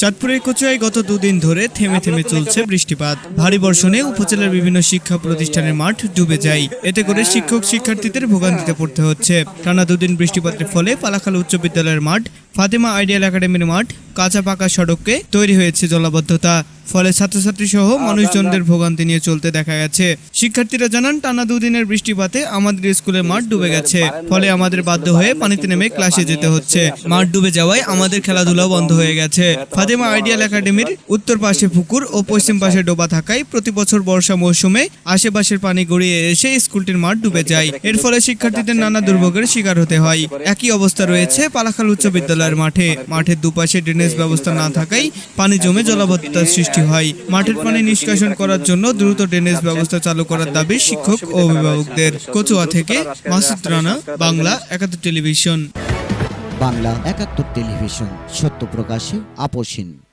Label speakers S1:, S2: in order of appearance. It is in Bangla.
S1: চাঁদপুরের কচুয়ায় গত দুদিন ধরে থেমে থেমে চলছে বৃষ্টিপাত ভারী বর্ষণে উপজেলার বিভিন্ন শিক্ষা প্রতিষ্ঠানের মাঠ ডুবে যায় এতে করে শিক্ষক শিক্ষার্থীদের ভোগান্তিতে পড়তে হচ্ছে টানা দুদিন বৃষ্টিপাতের ফলে পালাখাল উচ্চ বিদ্যালয়ের মাঠ ফাতেমা আইডিয়াল একাডেমির মাঠ কাঁচা পাকা সড়ককে তৈরি হয়েছে জলাবদ্ধতা ফলে ছাত্রছাত্রী সহ মানুষজনদের ভোগান্তি নিয়ে চলতে দেখা গেছে শিক্ষার্থীরা জানান টানা দুদিনের বৃষ্টিপাতে আমাদের স্কুলের মাঠ ডুবে গেছে ফলে আমাদের বাধ্য হয়ে পানিতে নেমে ক্লাসে যেতে হচ্ছে মাঠ ডুবে যাওয়ায় আমাদের খেলাধুলা বন্ধ হয়ে গেছে ফাতেমা আইডিয়াল একাডেমির উত্তর পাশে পুকুর ও পশ্চিম পাশে ডোবা থাকায় প্রতি বছর বর্ষা মৌসুমে আশেপাশের পানি গড়িয়ে এসে স্কুলটির মাঠ ডুবে যায় এর ফলে শিক্ষার্থীদের নানা দুর্ভোগের শিকার হতে হয় একই অবস্থা রয়েছে পালাখাল উচ্চ বিদ্যালয়ের মাঠে মাঠের দুপাশে ড্রেনেজ ব্যবস্থা না থাকায় পানি জমে জলাবদ্ধতার সৃষ্টি সৃষ্টি হয় মাঠের পানি নিষ্কাশন করার জন্য দ্রুত ড্রেনেজ ব্যবস্থা চালু করার দাবি শিক্ষক ও অভিভাবকদের কচুয়া থেকে মাসুদ রানা বাংলা একাত্তর টেলিভিশন
S2: বাংলা একাত্তর টেলিভিশন সত্য প্রকাশে আপোষহীন